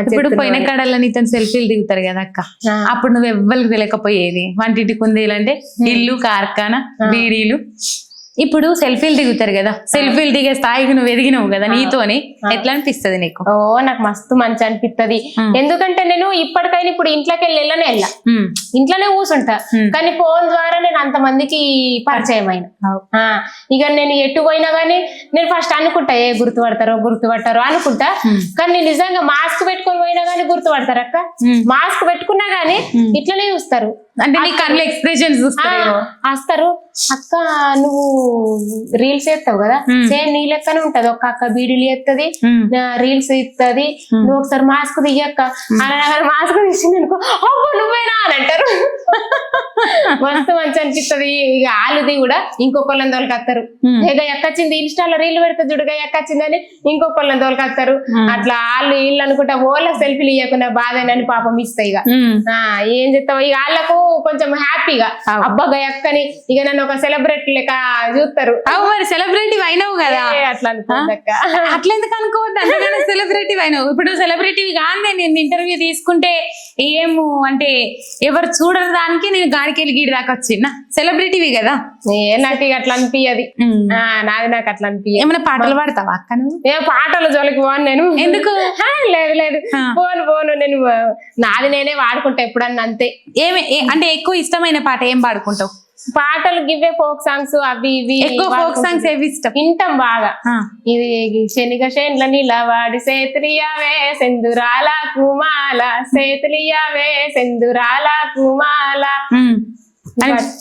ఇప్పుడు పోయిన కాడల్లో నీతో సెల్ఫీలు దిగుతారు కదా అక్క. అప్పుడు నువ్వు ఎవ్వరికి తెలియకపోయేది. వంటింటి కుందేలు ఇల్లు కార్ఖానా బీడీలు. ఇప్పుడు సెల్ఫీలు దిగుతారు కదా. సెల్ఫీలు దిగే స్థాయికి నువ్వు ఎదిగినావు కదా నీతోని. ఎట్లా అనిపిస్తుంది నీకు? ఓ నాకు మస్తు మంచి అనిపిస్తది. ఎందుకంటే నేను ఇప్పటికైనా ఇప్పుడు ఇంట్లోకి వెళ్ళి వెళ్ళనే వెళ్ళా. ఇంట్లోనే కూర్చుంటా. కానీ ఫోన్ ద్వారా నేను అంత మందికి పరిచయం అయిన. ఇక నేను ఎటు పోయినా గానీ నేను ఫస్ట్ అనుకుంటా ఏ గుర్తుపడతారో గుర్తుపడతారో అనుకుంటా. కానీ నేను నిజంగా మాస్క్ పెట్టుకొని పోయినా గానీ గుర్తుపడతారు అక్క. మాస్క్ పెట్టుకున్నా గానీ. ఇట్లనే చూస్తారు. అంటే నీ కళ్ళు ఎక్స్ప్రెషన్స్ వస్తారు అక్క నువ్వు రీల్స్ చేస్తావు కదా. సేమ్ నీ లెక్కనే ఉంటది. ఒక అక్క బీడీలు చేస్తుంది రీల్స్ ఇస్తుంది నువ్వు ఒకసారి మాస్క్ తీయక్క అని మాస్క్ తీసింది అనుకో అబ్బో నువ్వేనా అని అంటారు. మస్తు మంచి అనిపిస్తుంది. ఇక ఆలుది కూడా ఇంకొకళ్ళని Hmm. ఇక ఎక్కచ్చింది ఇన్స్టాలో రీల్ పెడితే చూడగా ఎక్కచ్చిందని ఇంకొకళ్ళని తోలుకొస్తారు Hmm. అట్లా వాళ్ళు వీళ్ళు అనుకుంటా ఓళ్ళ సెల్ఫీలు ఇవ్వకుండా బాధేనని పాపం ఇస్తాయి ఇక. ఆ ఏం చెప్తావు ఇక వాళ్ళకు కొంచెం హ్యాపీగా. అవు. అబ్బా ఎక్కని ఇక నన్ను ఒక సెలబ్రిటీ లెక్క చూస్తారు. మరి సెలబ్రిటీ అయినావు కదా? అట్లా అట్లా ఎందుకు అనుకోవద్దు? అంతగానే సెలబ్రిటీ అయినావు ఇప్పుడు సెలబ్రిటీ కాదే నేను ఇంటర్వ్యూ తీసుకుంటే ఏము అంటే ఎవరు చూడరు దానికి నేను గాడికి వెళ్ళి గీడి దాకా వచ్చిన సెలబ్రిటీవి కదా? ఏ నాకు ఇక అట్లా అనిపించదు నాది నాకు అట్లా అనిపించదు ఏమైనా పాటలు పాడతావా అక్క నువ్వు? ఏ పాటల జోలికి పోను నేను. ఎందుకు? లేదు లేదు. పోను పోను నేను నాది నేనే వాడుకుంటా ఎప్పుడన్నా అంతే. ఏమి అంటే ఎక్కువ ఇష్టమైన పాట ఏం పాడుకుంటావు? పాటలు గివ్వే ఫోక్ సాంగ్స్ అవి ఇవి ఎక్కువ ఫోక్ సాంగ్స్ ఏవి ఇష్టం? వింటాం బాగా. ఇది శనిగ శేన్ల నిలవాడి సేతులియావే సెందురాల కుమాల సేతులియావే సెందురాల కుమాల.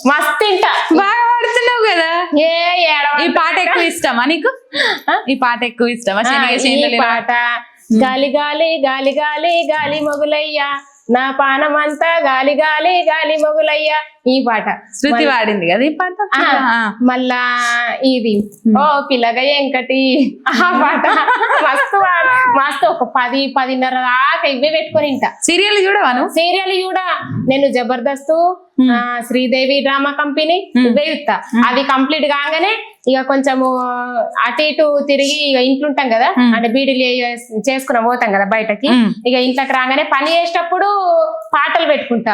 మస్తు ఇంట బాగా పాడుతున్నావు కదా? ఏ ఈ పాట ఎక్కువ ఇష్టమా నీకు? ఈ పాట ఎక్కువ ఇష్టమా? శనగ పాట. గాలి గాలి గాలి గాలి గాలి మొగులయ్యా. నా పానమంతా గాలి గాలి గాలి మొగులయ్యా. ఈ పాట. శృతి వాడింది కదా ఈ పాట. మళ్ళా ఇది. ఓ పిల్లగ ఎంకటి. ఆ పాట. మస్తు. మస్తు ఒక పది పదిన్నర దాకా ఇవే పెట్టుకొని ఇంట. సీరియల్ చూడవా నువ్వు? సీరియల్ కూడా నేను జబర్దస్త్ శ్రీదేవి డ్రామా కంపెనీ ఇవే చూస్తా అవి కంప్లీట్ కాగానే ఇక కొంచెము అటు ఇటు తిరిగి ఇక ఇంట్లో ఉంటాం కదా అంటే బీడీలు చేసుకుని పోతాం కదా బయటకి. ఇక ఇంట్లోకి రాగానే పని చేసేటప్పుడు పాటలు పెట్టుకుంటా.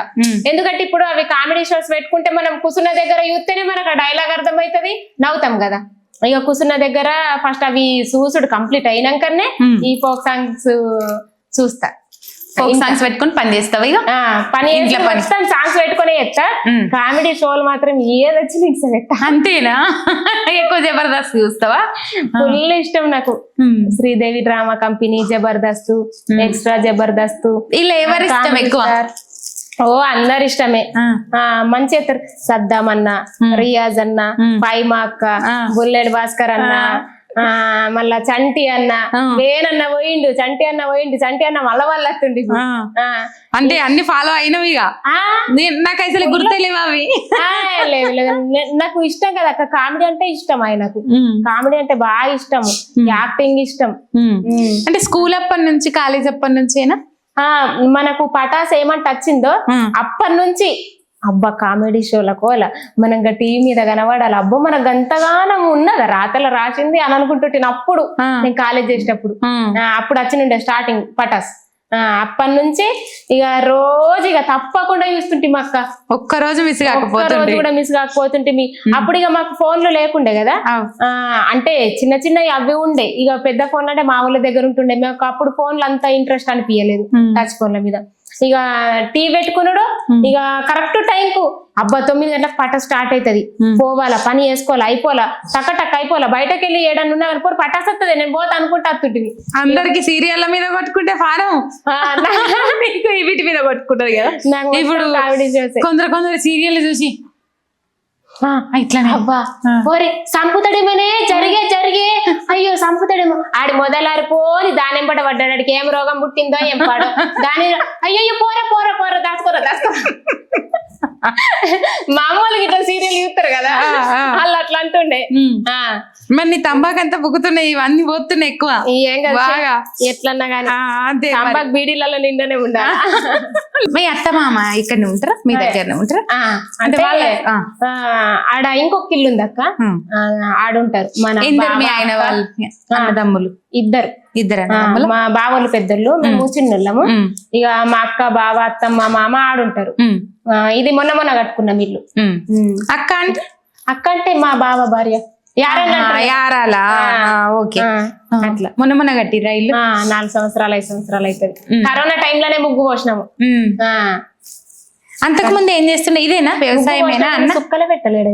ఎందుకంటే ఇప్పుడు అవి కామెడీ షోస్ పెట్టుకుంటే మనం కుసున్న దగ్గర చూస్తేనే మనకు డైలాగ్ అర్థమవుతుంది నవ్వుతాం కదా ఇక కుసున్న దగ్గర ఫస్ట్ అవి చూసుడు కంప్లీట్ అయినాకనే. ఈ ఫోక్ సాంగ్స్ చూస్తా ఫోక్ సాంగ్స్ పెట్టుకొని పని చేస్తావు ఇక పని ఇంట్లో పని. సాంగ్స్ పెట్టుకునే మ్. కామెడీ షోలు మాత్రం ఏది వచ్చి నీకు అంతేనా? ఎక్కువ జబర్దస్త్ చూస్తావా? ఫుల్ ఇష్టం నాకు. Sridevi drama company Jabardasth extra Jabardasth. ఇలా ఎవరు ఇష్టం ఎక్కువ. ఓ అందరు ఇష్టమే. మంచి ఎత్తారు సద్దాం అన్న రియాజ్ అన్న. పైమా అక్క. బుల్లెడ్ భాస్కర్ అన్న మళ్ళా చంటి అన్న. ఆ. వేనన్న పోయిండు చంటి అన్న పోయిండు చంటి అన్న మళ్ళా వాళ్ళు వస్తుండి. అంటే అన్ని ఫాలో అయినవి నాకు అసలు గుర్తులేవు అవి. నాకు ఇష్టం కదా అక్క. కామెడీ అంటే ఇష్టం ఆయనకు. కామెడీ అంటే బాగా ఇష్టం. యాక్టింగ్ ఇష్టం. అంటే స్కూల్ అప్పటి నుంచి కాలేజ్ అప్పటి నుంచేనా? ఆ మనకు పటాస్ ఏమంటే వచ్చిందో. అప్పటి నుంచి అబ్బా కామెడీ షోలకు అలా. మనం ఇంకా టీవీ మీద కనబడాలి. అబ్బో మనకు గంతగానం ఉన్నదా. రాతల రాసింది అని అనుకుంటుంటే అప్పుడు. నేను కాలేజ్ చేసేటప్పుడు. అప్పుడు వచ్చినుండే స్టార్టింగ్ పటాస్. అప్పటి నుంచి ఇక రోజు ఇక తప్పకుండా చూస్తుంటే అక్క. ఒక్క రోజు మిస్ కాకపోతుండే కూడా మిస్ కాకపోతుంటే అప్పుడు ఇక మాకు ఫోన్లు లేకుండే కదా? అంటే చిన్న చిన్న అవి ఉండే. ఇక పెద్ద ఫోన్లు అంటే మా ఊళ్ళ దగ్గర ఉంటుండే. మాకు అప్పుడు ఫోన్లు అంత ఇంట్రెస్ట్ అనిపించలేదు. టచ్ ఫోన్ల మీద. ఇక టీ పెట్టుకున్నాడు ఇక కరెక్ట్ టైం కు అబ్బా తొమ్మిది గంటలకు పట్ట స్టార్ట్ అవుతుంది పోవాలా పని చేసుకోవాలా అయిపోవాలా టక్క టక్ అయిపోవాలా బయటకు వెళ్ళి ఏడన్నా ఉన్నా అనుకో పటాస్ వస్తుంది నేను పోతా అనుకుంటా అత్తుంటివి. అందరికి సీరియల్ల మీద కొట్టుకుంటే ఫారం నీకు వీటి మీద కొట్టుకుంటది కదా. ఇప్పుడు కొందరు కొందరు సీరియల్ చూసి ఆ, ఇట్లానే. అబ్బా పోరే సంపుతాడేమోనే జరిగే జరిగే. అయ్యో సంపుతాడేమో. ఆడి మొదలారి పోని దాని ఎంపట పడ్డాడికి ఏం రోగం పుట్టిందో ఏం పాడో. దాని అయ్యో పోరా పోరా పోరా దాచుకోరా దాచుకోరా. మామూలుగా ఇట్లా సీరియల్ చూస్తారు కదా. వాళ్ళు అట్లా అంటుండే. మరి నీ తంబాకు అంతా బుక్కుతున్నాయి ఇవన్నీ పోతున్నాయి ఎక్కువ. ఈ ఏం కదా బాగా. ఎట్లన్నా గానీ. ఆ, అంతే మరి. సంపక్ బీడీలలో నిండనే ఉండాలి. మీ అత్త మామ ఇక్కడనే ఉంటారా? మీ దగ్గరనే ఉంటారా? అంటే వాళ్ళ. ఆడ ఇంకొక ఇల్లు ఉంది అక్క. ఆడుంటారు. మన ఇద్దరు మీ ఆయన. వాళ్ళు. అన్నదమ్ములు. ఇద్దరు. ఇద్దరు మా బావోళ్ళు పెద్దోళ్ళు. మేము చిన్నోళ్ళము. ఇక మా అక్క బావ అత్తమ్మ మామ ఆడుంటారు. ఇది మొన్న మొన్న కట్టుకున్నాం ఇల్లు. అక్క అంటే అక్క అంటే మా బావ భార్య. యారాలా? ఓకే. అట్లా. మొన్న మొన్న కట్టిరా ఇల్లు? ఆ, నాలుగు సంవత్సరాలు ఐదు సంవత్సరాలు అవుతుంది. కరోనా టైంలోనే ముగ్గు పోసినాము. అంతకు ముందు ఏం చేస్తుండే? ఇదేనా? వ్యవసాయమేనా అన్న? సుక్కలు పెట్టలేడు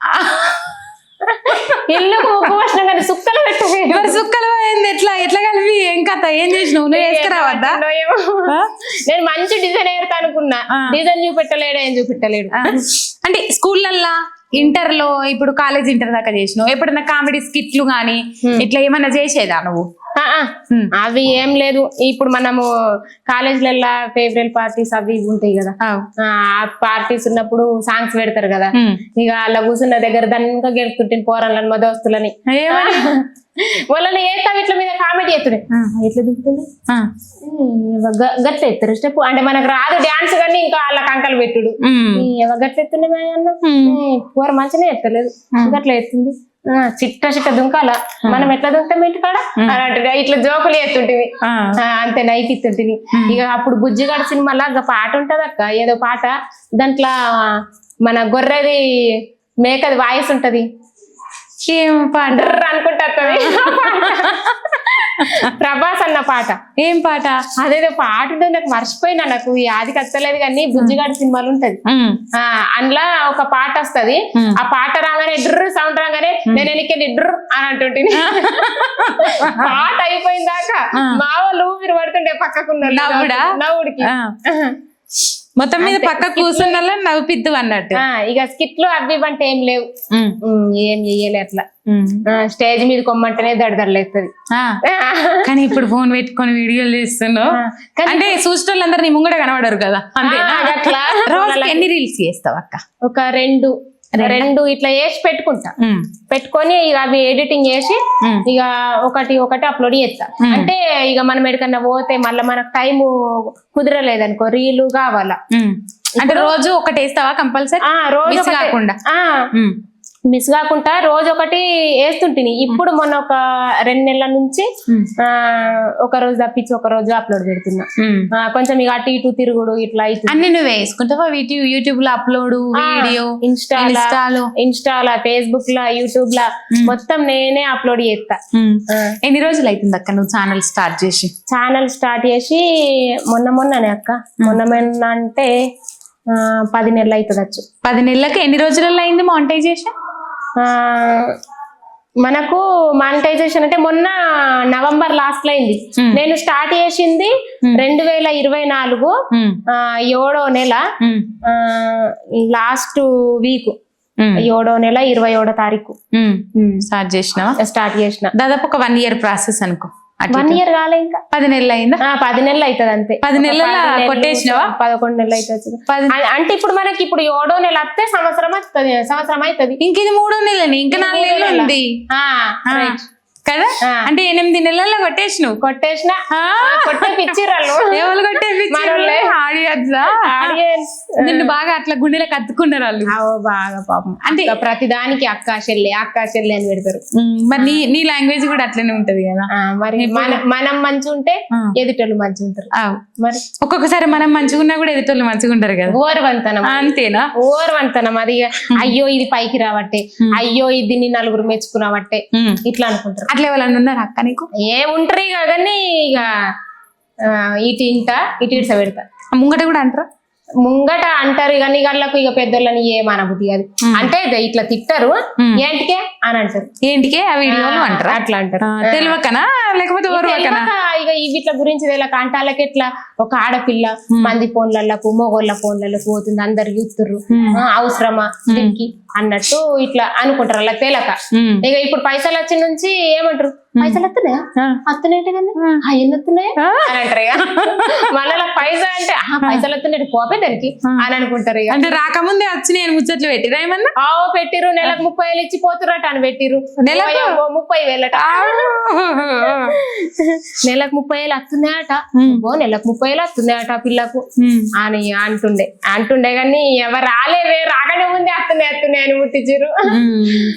ముగ్గు పోసినాం కానీ సుక్కలు పెట్టలేడు మరి సుక్కలు పోయింది. ఎట్లా? ఎట్లా కలిపి? ఏం కథ? ఏం చేసినావు? నువ్వు వేసుకురావద్దా? నేను మంచి డిజైన్ ఏరుతా అనుకున్నా. డిజైన్ చూపెట్టలేడు ఏం చూపెట్టలేడు. అంటే స్కూళ్ళల్లో ఇంటర్లో ఇప్పుడు కాలేజ్ ఇంటర్ దాకా చేసినావు. ఎప్పుడన్నా కామెడీ స్కిట్లు గానీ ఇట్లా ఏమన్నా చేసేదా నువ్వు. అవి ఏం లేదు. ఇప్పుడు మనము కాలేజీలలో ఫేవరెల్ పార్టీస్ అవి ఇవి ఉంటాయి కదా. ఆ. పార్టీస్ ఉన్నప్పుడు సాంగ్స్ పెడతారు కదా. ఇక అలా కూర్చున్న దగ్గర దానికా గెలుతుంటాను పోరాలని మా దోస్తులని? వాళ్ళని ఏ ఇట్ల మీద కామెడీ ఎత్తుడే. ఎట్లా దిగుతుంది. గట్ల ఎత్తారు. స్టెప్ అంటే మనకు రాదు డాన్స్ కానీ ఇంకా వాళ్ళ కంకలు పెట్టుడు. గట్ల ఎత్తుండే అన్న కూర మంచిగా ఎత్తలేదు. గట్ల ఎత్తుంది. చిట్ట చిట్ట దుంకాల. మనం ఎట్లా దుంకాం ఇంటికాడ అని అంటాడు ఇట్లా జోకులు. ఆ, అంతే నైపిస్తుంటివి ఇక అప్పుడు బుజ్జిగాడు సినిమాలో ఒక పాట ఉంటది అక్క ఏదో పాట. దాంట్లో మన గొర్రెది మేకది వాయిస్ ఉంటది. అనుకుంటా. ప్రభాస్ అన్న పాట. ఏం పాట? అదేదో పాట ఉంటుంది నాకు మర్చిపోయినా నాకు ఈ ఆదికి వస్తలేదు కానీ బుజ్జిగాడి సినిమాలు ఉంటది. అందులో ఒక పాట వస్తది. ఆ పాట రాగానే డ్రు సౌండ్ రాగానే నేను వెనక్కి డ్రు అని అంటుంటిని. పాట అయిపోయిన దాకా. మా వాళ్ళు ఊపిరి పడుతుండే పక్కకున్న నవ్వుడా? నవ్వుడికి. మొత్తం మీద పక్క కూర్చున్న నవ్వుపిద్దు అన్నట్టు. ఇక స్కిట్లు అవి అంటే ఏం లేవు. ఏం చెయ్యలే అట్లా. స్టేజ్ మీద కొమ్మంటేనే దడదడలేస్తుంది. కానీ ఇప్పుడు ఫోన్ పెట్టుకొని వీడియోలు చేస్తున్నావు. కానీ అంటే చూసిన నీ ముంగడ కనబడరు కదా. అట్లా. ఎన్ని రీల్స్ చేస్తావు అక్క? ఒక రెండు. రెండు ఇట్లా వేసి పెట్టుకుంటా. పెట్టుకొని ఇక అవి ఎడిటింగ్ చేసి. ఇక ఒకటి ఒకటి అప్లోడ్ చేస్తా. అంటే ఇక మనం ఎక్కడికన్నా పోతే మళ్ళీ మనకు టైం కుదరలేదనుకో రీలు కావాలా. అంటే రోజు ఒకటి వేస్తావా కంపల్సరీ రోజు కాకుండా. మిస్ కాకుండా రోజు ఒకటి వేస్తుంటిని ఇప్పుడు మొన్న ఒక రెండు నెలల నుంచి ఒక రోజు తప్పించి ఒక రోజు అప్లోడ్ పెడుతున్నా. కొంచెం ఇక అటు ఇటు తిరుగుడు ఇట్లా ఇటు అన్ని నువ్వే వేసుకుంటావా? వీటి యూట్యూబ్లో అప్లోడ్ వీడియో ఇన్స్టాలా ఇన్స్టాలో? ఫేస్బుక్ లా యూట్యూబ్ లా మొత్తం నేనే అప్లోడ్ చేస్తా. ఎన్ని రోజులు అవుతుంది అక్క నువ్వు ఛానల్ స్టార్ట్ చేసి? ఛానల్ స్టార్ట్ చేసి మొన్న మొన్ననే అక్క. మొన్న మొన్న అంటే పది నెలలు అవుతుందచ్చు పది నెలలకి ఎన్ని రోజులలో అయింది మానిటైజేషన్ మనకు మానిటైజేషన్ అంటే మొన్న నవంబర్ లాస్ట్లో అయింది. నేను స్టార్ట్ చేసింది రెండు వేల ఇరవై నాలుగు ఏడో నెల లాస్ట్ వీక్ ఏడో నెల ఇరవై ఏడో తారీఖు. స్టార్ట్ చేసినావా? స్టార్ట్ చేసిన. దాదాపు ఒక వన్ ఇయర్ ప్రాసెస్ అనుకో. వన్ ఇయర్ కాలే ఇంకా. పది నెలలు అయిందా పది నెలలు అవుతుంది అంతే పది నెలల కొట్టేసినావా? పదకొండు నెలలు అవుతుంది అంటే ఇప్పుడు మనకి ఇప్పుడు ఏడో నెల వస్తే సంవత్సరం వస్తుంది సంవత్సరం అవుతుంది ఇంక ఇది మూడో నెలని ఇంకా నాలుగు నెలలు నెల. ఉంది. కదా. అంటే ఎనిమిది నెలల్లో కొట్టేసినావు? కొట్టేసిన. ఆ. కొట్టే పిచ్చిరాళ్ళు ఎవరు ఆడియన్స్ నిన్ను బాగా అట్లా గుండెలో కత్తుకున్నారు వాళ్ళు. బాగా పాపం. అంటే అంటే ప్రతి దానికి అక్క చెల్లి అక్క చెల్లి అని పెడతారు. మరి నీ నీ లాంగ్వేజ్ కూడా అట్లనే ఉంటది కదా? మరి మన మనం మంచి ఉంటే. ఎదుటోళ్ళు మంచి ఉంటారు. మరి? ఒక్కొక్కసారి మనం మంచిగున్నా కూడా ఎదుటోళ్ళు మంచిగా ఉంటారు కదా? ఓర్వంతనం అంతేనా? ఓర్వంతనం అది. అయ్యో ఇది పైకి రావట్టే. అయ్యో ఇది నీ నలుగురు మెచ్చుకున్నావట్టే. ఇట్లా అనుకుంటారు. అట్లా ఎవరన్నా ఉన్నారు అక్క నీకు? ఏముంటారు ఇక కానీ ఇక ఇటు ఇంట ఇటు ఇటు పెడతా. ముంగట కూడా అంటారా? ముంగట అంటారు కానీ వాళ్ళకు ఇక పెద్దోళ్ళని ఏమనబుద్ధి అది అంటే ఇట్లా తిట్టారు. ఏంటికే అని అంటారు. ఏంటికే? ఆ వీడియోలు అంటారా? అట్లా అంటారు. తెలియకనా లేకపోతే ఇక వీటిల గురించి తెలియక అంటాలకి ఎట్లా? ఒక ఆడపిల్ల మంది ఫోన్లకు మొగోళ్ళ ఫోన్లకు పోతుంది అందరు చూస్తుర్రు అవసరమా? దీనికి అన్నట్టు ఇట్లా అనుకుంటారు. అలా తేలక. ఇక ఇప్పుడు పైసలు వచ్చిన నుంచి ఏమంటారు? పైసలు వస్తున్నాయా ఆ. వస్తున్నాయంటే కానీ ఆ. ఆ ఎన్ని వస్తున్నాయా. అని అంటారు ఇక మళ్ళీ పైసా అంటే ఆ పైసలు వస్తున్నాయి పోపే దానికి. అని అనుకుంటారు ఇక అంటే రాకముందే వచ్చి నేను ముచ్చట్లు పెట్టిరా ఏమన్నా ఆవో పెట్టిరు నెలకు ముప్పై వేలు ఇచ్చి పోతురట అని పెట్టిరు నెలకు? ఓ ముప్పై వేలట నెలకు ముప్పై వేలు వస్తున్నాయట. ఓ నెలకు ముప్పై వేలు వస్తున్నాయట పిల్లకు. అని అంటుండే అంటుండే కానీ ఎవరు రాలేవే రాకనే ముందే వస్తున్నాయి వస్తున్నాయి అని ముట్టించారు.